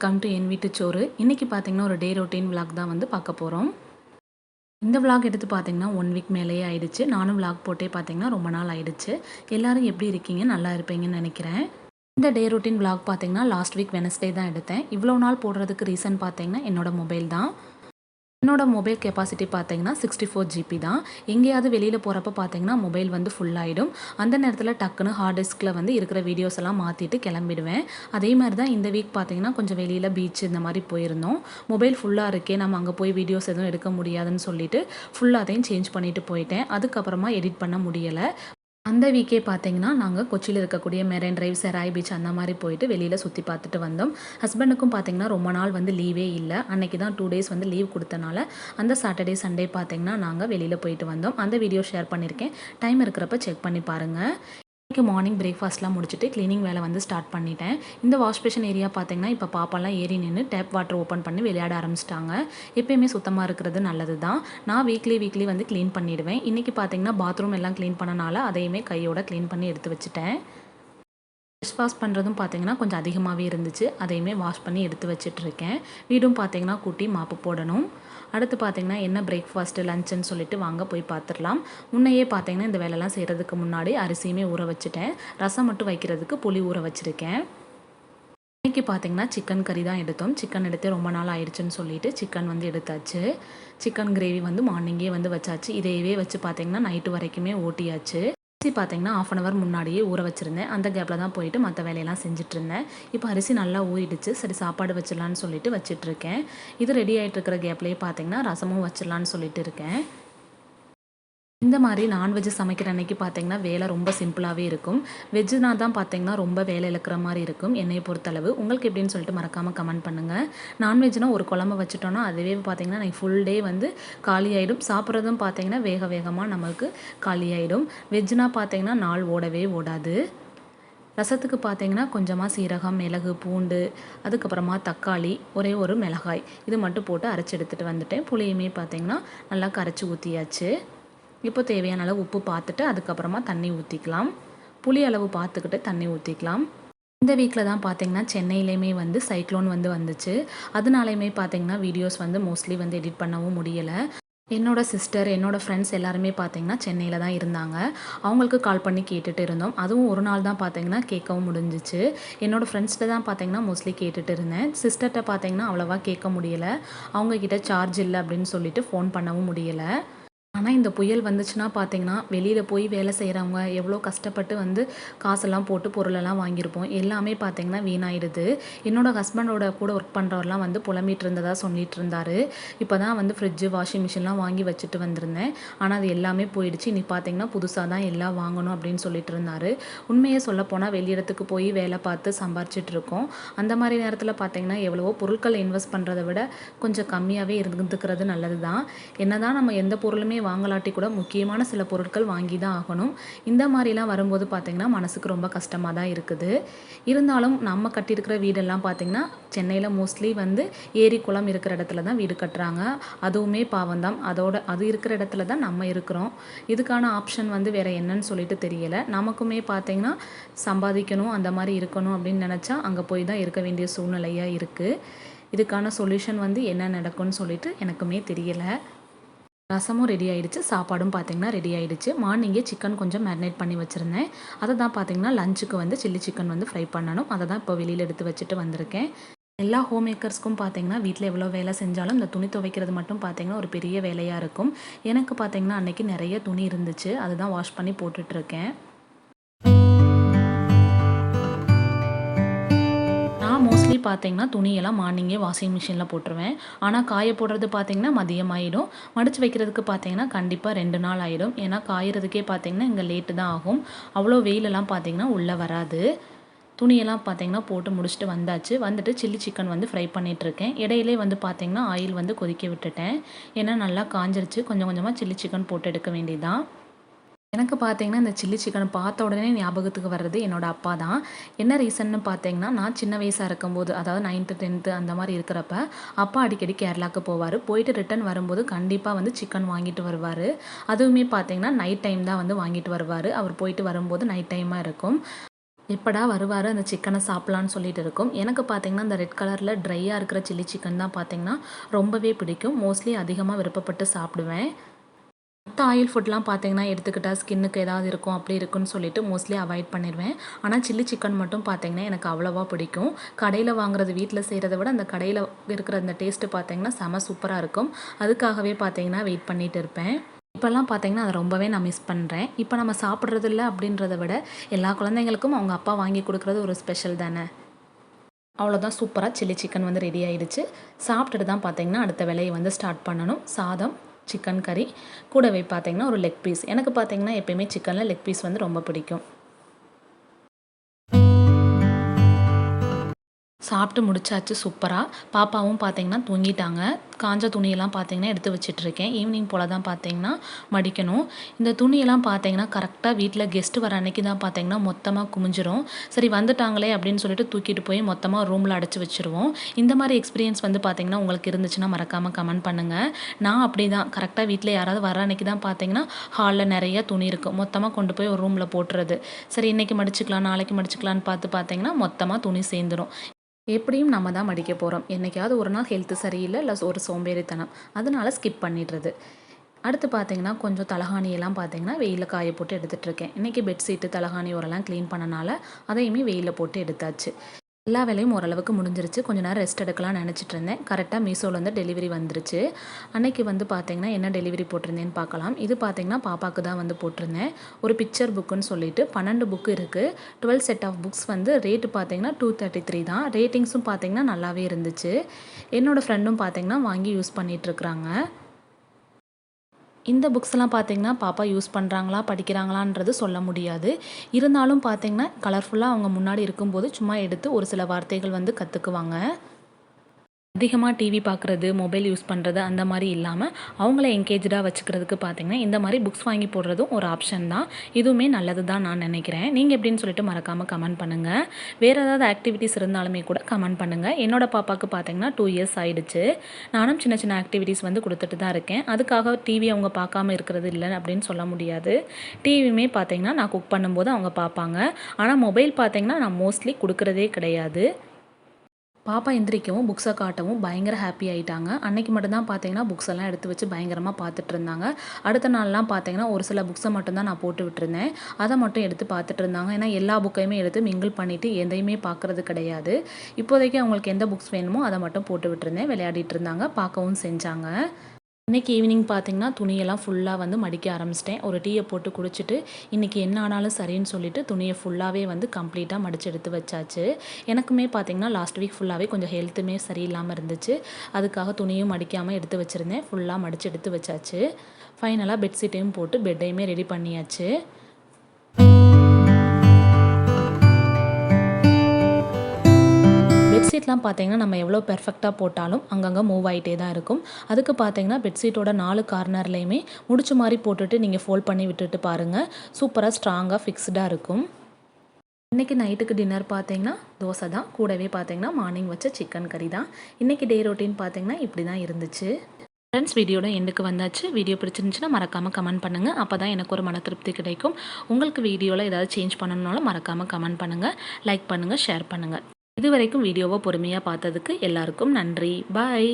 Welcome to என் வீட்டு சோறு. இன்றைக்கி பார்த்தீங்கன்னா ஒரு டே ரொட்டீன் விளாக் தான் வந்து பார்க்க போகிறோம் இந்த விளாக் எடுத்து பார்த்தீங்கன்னா ஒன் வீக் மேலேயே ஆயிடுச்சு. நானும் விளாக் போட்டே பார்த்தீங்கன்னா ரொம்ப நாள் ஆயிடுச்சு. எல்லாரும் எப்படி இருக்கீங்க? நல்லா இருப்பீங்கன்னு நினைக்கிறேன். இந்த டே ரொட்டீன் விளாக் பார்த்தீங்கன்னா லாஸ்ட் வீக் வெனஸ்டே தான் எடுத்தேன். இவ்வளோ நாள் போடுறதுக்கு ரீசன் பார்த்தீங்கன்னா என்னோட மொபைல் தான். என்னோட மொபைல் கெப்பாசிட்டி பார்த்தீங்கன்னா சிக்ஸ்டி ஃபோர் ஜிபி தான். எங்கேயாவது வெளியில் போகிறப்ப பார்த்தீங்கன்னா மொபைல் வந்து ஃபுல்லாகிடும் அந்த நேரத்தில் டக்குன்னு ஹார்ட் டிஸ்கில் வந்து இருக்கிற வீடியோஸ் எல்லாம் மாற்றிட்டு கிளம்பிடுவேன். அதே மாதிரி தான் இந்த வீக் பார்த்தீங்கன்னா கொஞ்சம் வெளியில் பீச் இந்த மாதிரி போயிருந்தோம். மொபைல் ஃபுல்லாக இருக்கே நம்ம அங்கே போய் வீடியோஸ் எதுவும் எடுக்க முடியாதுன்னு சொல்லிட்டு ஃபுல்லாக அதையும் சேஞ்ச் பண்ணிட்டு போயிட்டேன். அதுக்கப்புறமா எடிட் பண்ண முடியலை. அந்த வீக்கே பார்த்தீங்கன்னா நாங்கள் கொச்சியில் இருக்கக்கூடிய மெரைன் ட்ரைவ் செராய் பீச் அந்த மாதிரி போயிட்டு வெளியில் சுற்றி பார்த்துட்டு வந்தோம். ஹஸ்பண்டுக்கும் பார்த்தீங்கன்னா ரொம்ப நாள் வந்து லீவே இல்லை. அன்னைக்கு தான் டூ டேஸ் வந்து லீவ் கொடுத்தனால அந்த சாட்டர்டே சண்டே பார்த்தீங்கன்னா நாங்கள் வெளியில் போயிட்டு வந்தோம். அந்த வீடியோ ஷேர் பண்ணியிருக்கேன் டைம் இருக்கிறப்ப செக் பண்ணி பாருங்கள் இன்றைக்கி மார்னிங் பிரேக்ஃபாஸ்ட்லாம் முடிச்சுட்டு க்ளீனிங் வேலை வந்து ஸ்டார்ட் பண்ணிட்டேன். இந்த வாஷ் பேஷன் ஏரியா பார்த்தீங்கன்னா இப்போ பாப்பாலாம் ஏறி நின்று டேப் வாட்டர் ஓப்பன் பண்ணி விளையாட ஆரம்பிச்சிட்டாங்க. எப்பயுமே சுத்தமாக இருக்கிறது நல்லது தான் நான் வீக்லி வீக்லி வந்து க்ளீன் பண்ணிடுவேன். இன்றைக்கி பார்த்தீங்கன்னா பாத்ரூம் எல்லாம் க்ளீன் பண்ணனால அதையுமே கையோட க்ளீன் பண்ணி எடுத்து வச்சுட்டேன். டிஷ் வாஷ் பண்ணுறதும் பார்த்தீங்கன்னா கொஞ்சம் அதிகமாகவே இருந்துச்சு. அதையுமே வாஷ் பண்ணி எடுத்து வச்சிட்ருக்கேன் வீடும் பார்த்தீங்கன்னா கூட்டி மாப்பு போடணும். அடுத்து பார்த்தீங்கன்னா என்ன பிரேக்ஃபாஸ்ட்டு லஞ்சுன்னு சொல்லிட்டு வாங்க போய் பார்த்துடலாம் முன்னையே பார்த்தீங்கன்னா இந்த வேலைலாம் செய்கிறதுக்கு முன்னாடி அரிசியுமே ஊற வச்சுட்டேன். ரசம் மட்டும் வைக்கிறதுக்கு புளி ஊற வச்சுருக்கேன். இன்றைக்கி பார்த்தீங்கன்னா சிக்கன் கறி தான் எடுத்தோம். சிக்கன் எடுத்து ரொம்ப நாள் ஆயிடுச்சுன்னு சொல்லிட்டு சிக்கன் வந்து எடுத்தாச்சு. சிக்கன் கிரேவி வந்து மார்னிங்கே வந்து வச்சாச்சு. இதையவே வச்சு பார்த்தீங்கன்னா நைட்டு வரைக்குமே ஓட்டியாச்சு. அரிசி பார்த்தீங்கன்னா ஆஃப் அன் அவர் முன்னாடியே ஊற வச்சுருந்தேன். அந்த கேப்பில் தான் போயிட்டு மற்ற வேலையெல்லாம் செஞ்சுட்டு இருந்தேன் இப்போ அரிசி நல்லா ஊறிடுச்சு. சரி சாப்பாடு வச்சிடலான்னு சொல்லிட்டு வச்சிட்ருக்கேன் இது ரெடி ஆகிட்டு இருக்கிற கேப்லேயே பார்த்தீங்கன்னா ரசமும் வச்சிடலான்னு சொல்லிட்டு இருக்கேன். இந்த மாதிரி நான்வெஜ் சமைக்கிற அன்னைக்கு பார்த்தீங்கன்னா வேலை ரொம்ப சிம்பிளாகவே இருக்கும். வெஜ்னா தான் பார்த்தீங்கன்னா ரொம்ப வேலை இழக்கிற மாதிரி இருக்கும் என்னையை பொறுத்தளவு. உங்களுக்கு எப்படின்னு சொல்லிட்டு மறக்காமல் கமெண்ட் பண்ணுங்கள் நான்வெஜ்னால் ஒரு குழம்பு வச்சுட்டோன்னா அதுவே பார்த்தீங்கன்னா எனக்கு ஃபுல் டே வந்து காலி ஆகிடும் சாப்பிட்றதும் பார்த்தீங்கன்னா வேக வேகமாக நமக்கு காலி ஆகிடும் வெஜ்னா பார்த்தீங்கன்னா நாள் ஓடவே ஓடாது. ரசத்துக்கு பார்த்தீங்கன்னா கொஞ்சமாக சீரகம் மிளகு பூண்டு அதுக்கப்புறமா தக்காளி ஒரே ஒரு மிளகாய். இது மட்டும் போட்டு அரைச்சி எடுத்துகிட்டு வந்துட்டேன். புளியுமே பார்த்தீங்கன்னா நல்லா கரைச்சி ஊற்றியாச்சு இப்போ தேவையான அளவு உப்பு பார்த்துட்டு அதுக்கப்புறமா தண்ணி ஊற்றிக்கலாம் புளி அளவு பார்த்துக்கிட்டு தண்ணி ஊற்றிக்கலாம் இந்த வீக்கில் தான் பார்த்தீங்கன்னா சென்னையிலையுமே வந்து சைக்ளோன் வந்து வந்துச்சு. அதனாலையுமே பார்த்தீங்கன்னா வீடியோஸ் வந்து மோஸ்ட்லி வந்து எடிட் பண்ணவும் முடியலை. என்னோட சிஸ்டர் என்னோட ஃப்ரெண்ட்ஸ் எல்லாருமே பார்த்தீங்கன்னா சென்னையில் தான் இருந்தாங்க. அவங்களுக்கு கால் பண்ணி கேட்டுட்டு இருந்தோம். அதுவும் ஒரு நாள் தான் பார்த்தீங்கன்னா கேட்கவும் முடிஞ்சிச்சு. என்னோட ஃப்ரெண்ட்ஸ்கிட்ட தான் பார்த்தீங்கன்னா மோஸ்ட்லி கேட்டுட்டு இருந்தேன். சிஸ்டர்கிட்ட பார்த்தீங்கன்னா அவ்வளோவா கேட்க முடியலை. அவங்கக்கிட்ட சார்ஜ் இல்லை அப்படின்னு சொல்லிட்டு ஃபோன் பண்ணவும் முடியலை. ஆனால் இந்த புயல் வந்துச்சுன்னா பார்த்தீங்கன்னா வெளியில் போய் வேலை செய்கிறவங்க எவ்வளோ கஷ்டப்பட்டு வந்து காசெல்லாம் போட்டு பொருளெல்லாம் வாங்கியிருப்போம். எல்லாமே பார்த்தீங்கன்னா வீணாயிடுது. என்னோட ஹஸ்பண்டோட கூட ஒர்க் பண்ணுறவரெலாம் வந்து புலம்பிட்டு இருந்ததா சொல்லிட்டு இருந்தாரு இப்போ தான் வந்து ஃப்ரிட்ஜு வாஷிங் மிஷின்லாம் வாங்கி வச்சுட்டு வந்திருந்தேன். ஆனால் அது எல்லாமே போயிடுச்சு. இனி பார்த்தீங்கன்னா புதுசாக தான் எல்லாம் வாங்கணும் அப்படின்னு சொல்லிட்டு இருந்தார் உண்மையை சொல்லப்போனால் வெளியிடத்துக்கு போய் வேலை பார்த்து சம்பாரிச்சிட்டு இருக்கோம் அந்த மாதிரி நேரத்தில் பார்த்தீங்கன்னா எவ்வளவோ பொருட்கள் இன்வெஸ்ட் பண்ணுறதை விட கொஞ்சம் கம்மியாகவே இருந்துக்கிறது நல்லது தான் என்ன தான் நம்ம எந்த பொருளுமே வாங்கலாட்டி கூட முக்கியமான சில பொருட்கள் வாங்கி தான் ஆகணும். இந்த மாதிரிலாம் வரும்போது பார்த்திங்கன்னா மனசுக்கு ரொம்ப கஷ்டமாக தான் இருக்குது. இருந்தாலும் நம்ம கட்டியிருக்கிற வீடெல்லாம் பார்த்திங்கன்னா சென்னையில் மோஸ்ட்லி வந்து ஏரி குளம் இருக்கிற இடத்துல தான் வீடு கட்டுறாங்க. அதுவுமே பாவம் தான். அதோட அது இருக்கிற இடத்துல தான் நம்ம இருக்கிறோம். இதுக்கான ஆப்ஷன் வந்து வேறு என்னன்னு சொல்லிட்டு தெரியலை. நமக்குமே பார்த்திங்கன்னா சம்பாதிக்கணும் அந்த மாதிரி இருக்கணும் அப்படின்னு நினச்சா அங்கே போய் தான் இருக்க வேண்டிய சூழ்நிலையாக இருக்குது இதுக்கான சொல்யூஷன் வந்து என்ன நடக்கும்னு சொல்லிட்டு எனக்குமே தெரியலை. ரசமும் ரெடி ஆயிடுச்சு. சாப்பாடும் பார்த்தீங்கன்னா ரெடி ஆயிடுச்சு. மார்னிங்கே சிக்கன் கொஞ்சம் மேரினேட் பண்ணி வச்சுருந்தேன். அதை தான் பார்த்தீங்கன்னா லஞ்சுக்கு வந்து சில்லி சிக்கன் வந்து ஃப்ரை பண்ணணும். அதை தான் இப்போ வெளியில் எடுத்து வச்சுட்டு வந்திருக்கேன். எல்லா ஹோம் மேக்கர்ஸ்க்கும் பார்த்தீங்கன்னா வீட்டில் எவ்வளோ வேலை செஞ்சாலும் இந்த துணி துவைக்கிறது மட்டும் பார்த்தீங்கன்னா ஒரு பெரிய வேலையாக இருக்கும். எனக்கு பார்த்தீங்கன்னா அன்றைக்கி நிறைய துணி இருந்துச்சு. அதுதான் வாஷ் பண்ணி போட்டுட்ருக்கேன் பார்த்தீங்கன்னா துணியெல்லாம் மார்னிங்கே வாஷிங் மிஷினில் போட்டுருவேன். ஆனால் காய போடுறது பார்த்தீங்கன்னா மதியம் ஆகிடும் மடித்து வைக்கிறதுக்கு பார்த்தீங்கன்னா கண்டிப்பாக ரெண்டு நாள் ஆகிடும் ஏன்னா காயறதுக்கே பார்த்தீங்கன்னா இங்கே லேட்டு தான் ஆகும். அவ்வளோ வெயிலெல்லாம் பார்த்தீங்கன்னா உள்ளே வராது. துணியெல்லாம் பார்த்தீங்கன்னா போட்டு முடிச்சுட்டு வந்தாச்சு. வந்துட்டு சில்லி சிக்கன் வந்து ஃப்ரை பண்ணிகிட்ருக்கேன் இடையிலே வந்து பார்த்தீங்கன்னா ஆயில் வந்து கொதிக்க விட்டுட்டேன். ஏன்னா நல்லா காஞ்சிருச்சு. கொஞ்சம் கொஞ்சமாக சில்லி சிக்கன் போட்டு எடுக்க வேண்டியதுதான். எனக்கு பார்த்தீங்கன்னா இந்த சில்லி சிக்கன் பார்த்த உடனே ஞாபகத்துக்கு வர்றது என்னோட அப்பா தான். என்ன ரீசன்னு பார்த்தீங்கன்னா நான் சின்ன வயசாக இருக்கும்போது அதாவது நைன்த்து டென்த்து அந்த மாதிரி இருக்கிறப்ப அப்பா அடிக்கடி கேரளாவுக்கு போவார். போயிட்டு ரிட்டன் வரும்போது கண்டிப்பாக வந்து சிக்கன் வாங்கிட்டு வருவார். அதுவுமே பார்த்தீங்கன்னா நைட் டைம் தான் வந்து வாங்கிட்டு வருவார். அவர் போயிட்டு வரும்போது நைட் டைமாக இருக்கும். எப்படா வருவார் அந்த சிக்கனை சாப்பிட்லான்னு சொல்லிட்டு இருக்கும். எனக்கு பார்த்தீங்கன்னா அந்த ரெட் கலரில் ட்ரையாக இருக்கிற சில்லி சிக்கன் தான் பார்த்தீங்கன்னா ரொம்பவே பிடிக்கும். மோஸ்ட்லி அதிகமாக விருப்பப்பட்டு சாப்பிடுவேன். மற்ற ஆயில் ஃபுட்லாம் பார்த்தீங்கன்னா எடுத்துக்கிட்டால் ஸ்கின்னுக்கு ஏதாவது இருக்கும் அப்படி இருக்குன்னு சொல்லிட்டு மோஸ்ட்லி அவாய்ட் பண்ணிடுவேன் ஆனால் சில்லி சிக்கன் மட்டும் பார்த்தீங்கன்னா எனக்கு அவ்வளோவா பிடிக்கும். கடையில் வாங்குறது வீட்டில் செய்கிறத விட அந்த கடையில் இருக்கிற அந்த டேஸ்ட்டு பார்த்தீங்கன்னா செம சூப்பராக இருக்கும். அதுக்காகவே பார்த்தீங்கன்னா வெயிட் பண்ணிட்டு இருப்பேன். இப்போல்லாம் பார்த்தீங்கன்னா அதை ரொம்பவே நான் மிஸ் பண்ணுறேன் இப்போ நம்ம சாப்பிட்றது இல்லை அப்படின்றத விட எல்லா குழந்தைங்களுக்கும் அவங்க அப்பா வாங்கி கொடுக்குறது ஒரு ஸ்பெஷல் தானே. அவ்வளோதான் சூப்பராக சில்லி சிக்கன் வந்து ரெடி ஆகிடுச்சு சாப்பிட்டுட்டு தான் பார்த்தீங்கன்னா அடுத்த வேலையை வந்து ஸ்டார்ட் பண்ணணும். சாதம் சிக்கன் கறி. கூடவே பார்த்தீங்கன்னா ஒரு லெக் பீஸ் எனக்கு பார்த்தீங்கன்னா எப்பயுமே சிக்கனில் லெக் பீஸ் வந்து ரொம்ப பிடிக்கும். சாப்பிட்டு முடிச்சாச்சு சூப்பராக பாப்பாவும் பார்த்தீங்கன்னா தூங்கிட்டாங்க. காஞ்ச துணியெல்லாம் பார்த்தீங்கன்னா எடுத்து வச்சிட்ருக்கேன். ஈவினிங் போல் தான் பார்த்தீங்கன்னா மடிக்கணும். இந்த துணியெல்லாம் பார்த்தீங்கன்னா கரெக்டாக வீட்டில் கெஸ்ட்டு வர அன்னைக்கு தான் பார்த்தீங்கன்னா மொத்தமாக குமிஞ்சிரும். சரி வந்துட்டாங்களே அப்படின்னு சொல்லிட்டு தூக்கிட்டு போய் மொத்தமாக ரூமில் அடைச்சி வச்சுருவோம். இந்த மாதிரி எக்ஸ்பீரியன்ஸ் வந்து பார்த்தீங்கன்னா உங்களுக்கு இருந்துச்சுன்னா மறக்காமல் கமெண்ட் பண்ணுங்கள் நான் அப்படி தான் கரெக்டாக வீட்டில் யாராவது வர அன்னைக்கு தான் பார்த்தீங்கன்னா ஹாலில் நிறைய துணி இருக்கும் மொத்தமாக கொண்டு போய் ஒரு ரூமில் போட்டுறது. சரி இன்றைக்கி மடிச்சுக்கலாம் நாளைக்கு மடிச்சுக்கலான்னு பார்த்து பார்த்தீங்கன்னா மொத்தமாக துணி சேர்ந்துரும். எப்படியும் நம்ம தான் மடிக்க போகிறோம் என்றைக்காவது ஒரு நாள் ஹெல்த்து சரியில்லை இல்லை ஒரு சோம்பேறித்தனம். அதனால் ஸ்கிப் பண்ணிடுறது. அடுத்து பார்த்தீங்கன்னா கொஞ்சம் தலகாணியெல்லாம் பார்த்தீங்கன்னா வெயிலில் காய போட்டு எடுத்துகிட்ருக்கேன் இன்றைக்கி பெட்ஷீட்டு தலகாணி உரெல்லாம் க்ளீன் பண்ணனால அதையுமே வெயிலில் போட்டு எடுத்தாச்சு. எல்லா வேலையும் ஓரளவுக்கு முடிஞ்சிருச்சு. கொஞ்ச நேரம் ரெஸ்ட் எடுக்கலாம்னு நினச்சிட்டு இருந்தேன். கரெக்டாக மீஷோலேருந்து டெலிவரி வந்துருச்சு. அன்னைக்கு வந்து பார்த்தீங்கன்னா என்ன டெலிவரி போட்டிருந்தேன்னு பார்க்கலாம். இது பார்த்தீங்கன்னா பாப்பாவுக்கு தான் வந்து போட்டிருந்தேன். ஒரு பிக்சர் புக்குன்னு சொல்லிட்டு பன்னெண்டு புக்கு இருக்குது டுவெல் செட் ஆஃப் புக்ஸ் வந்து ரேட்டு பார்த்தீங்கன்னா டூ தேர்ட்டி த்ரீ தான் ரேட்டிங்ஸும் பார்த்தீங்கன்னா நல்லாவே இருந்துச்சு. என்னோடய ஃப்ரெண்டும் பார்த்தீங்கன்னா வாங்கி யூஸ் பண்ணிகிட்ருக்குறாங்க இந்த புக்ஸ்லாம் பார்த்திங்கன்னா பாப்பா யூஸ் பண்ணுறாங்களா படிக்கிறாங்களான்றது சொல்ல முடியாது. இருந்தாலும் பார்த்திங்கன்னா கலர்ஃபுல்லாக அவங்க முன்னாடி இருக்கும்போது சும்மா எடுத்து ஒரு சில வார்த்தைகள் வந்து கற்றுக்குவாங்க அதிகமாக டிவி பார்க்குறது மொபைல் யூஸ் பண்ணுறது அந்த மாதிரி இல்லாமல் அவங்கள என்கேஜாக வச்சுக்கிறதுக்கு பார்த்திங்கன்னா இந்த மாதிரி புக்ஸ் வாங்கி போடுறதும் ஒரு ஆப்ஷன் தான். இதுவுமே நல்லது தான் நான் நினைக்கிறேன். நீங்கள் எப்படின்னு சொல்லிட்டு மறக்காமல் கமெண்ட் பண்ணுங்கள் வேறு ஏதாவது ஆக்டிவிட்டிஸ் இருந்தாலுமே கூட கமெண்ட் பண்ணுங்கள் என்னோடய பாப்பாவுக்கு பார்த்திங்கன்னா டூ இயர்ஸ் ஆகிடுச்சு நானும் சின்ன சின்ன ஆக்டிவிட்டீஸ் வந்து கொடுத்துட்டு தான் இருக்கேன். அதுக்காக டிவி அவங்க பார்க்காம இருக்கிறது இல்லை அப்படின்னு சொல்ல முடியாது. டிவியுமே பார்த்திங்கன்னா நான் குக் பண்ணும்போது அவங்க பார்ப்பாங்க ஆனால் மொபைல் பார்த்திங்கன்னா நான் மோஸ்ட்லி கொடுக்குறதே கிடையாது. பாப்பா எந்திரிக்கவும் புக்ஸை காட்டவும் பயங்கர ஹாப்பி ஆகிட்டாங்க அன்னைக்கு மட்டும்தான் பார்த்தீங்கன்னா புக்ஸ் எல்லாம் எடுத்து வச்சு பயங்கரமாக பார்த்துட்டு இருந்தாங்க. அடுத்த நாள்லாம் பார்த்தீங்கன்னா ஒரு சில புக்ஸை மட்டும்தான் நான் போட்டு விட்டுருந்தேன். அதை மட்டும் எடுத்து பார்த்துட்டு இருந்தாங்க. ஏன்னா எல்லா புக்கையுமே எடுத்து மிங்கிள் பண்ணிவிட்டு எதையுமே பார்க்குறது கிடையாது. இப்போதைக்கு அவங்களுக்கு எந்த புக்ஸ் வேணுமோ அதை மட்டும் போட்டு விட்டுருந்தேன். விளையாடிட்டு இருந்தாங்க. பார்க்கவும் செஞ்சாங்க. இன்றைக்கி ஈவினிங் பார்த்திங்கன்னா துணியெல்லாம் ஃபுல்லாக வந்து மடிக்க ஆரம்பிச்சிட்டேன். ஒரு டீயை போட்டு குடிச்சிட்டு இன்றைக்கி என்ன ஆனாலும் சரின்னு சொல்லிட்டு துணியை ஃபுல்லாகவே வந்து கம்ப்ளீட்டாக மடித்து எடுத்து வச்சாச்சு. எனக்குமே பார்த்திங்கன்னா லாஸ்ட் வீக் ஃபுல்லாகவே கொஞ்சம் ஹெல்த்துமே சரியில்லாமல் இருந்துச்சு. அதுக்காக துணியும் மடிக்காமல் எடுத்து வச்சுருந்தேன். ஃபுல்லாக மடித்து எடுத்து வச்சாச்சு. ஃபைனலாக பெட்ஷீட்டையும் போட்டு பெட்டையுமே ரெடி பண்ணியாச்சு. பெட்ஷீட்லாம் பார்த்தீங்கன்னா நம்ம எவ்வளோ பெர்ஃபெக்டாக போட்டாலும் அங்கங்கே மூவ் ஆகிட்டே தான் இருக்கும். அதுக்கு பார்த்தீங்கன்னா பெட்ஷீட்டோட நாலு கார்னர்லேயுமே முடிச்ச மாதிரி போட்டுட்டு நீங்கள் ஃபோல்ட் பண்ணி விட்டுட்டு பாருங்கள் சூப்பராக ஸ்ட்ராங்காக ஃபிக்ஸ்டாக இருக்கும். இன்றைக்கி நைட்டுக்கு டின்னர் பார்த்தீங்கன்னா தோசை தான். கூடவே பார்த்தீங்கன்னா மார்னிங் வச்ச சிக்கன் கறி தான். இன்றைக்கி டே ரொட்டீன் பார்த்தீங்கன்னா இப்படி தான் இருந்துச்சு. ஃப்ரெண்ட்ஸ் வீடியோட எண்டுக்கு வந்தாச்சு. வீடியோ பிடிச்சிருந்துச்சுன்னா மறக்காமல் கமெண்ட் பண்ணுங்கள் அப்போ தான் எனக்கு ஒரு மன திருப்தி கிடைக்கும். உங்களுக்கு வீடியோவில் ஏதாவது சேஞ்ச் பண்ணணுன்னாலும் மறக்காமல் கமெண்ட் பண்ணுங்கள் லைக் பண்ணுங்கள் ஷேர் பண்ணுங்கள் இதுவரைக்கும் வீடியோவை பொறுமையாக பார்த்ததுக்கு எல்லாருக்கும் நன்றி. பாய்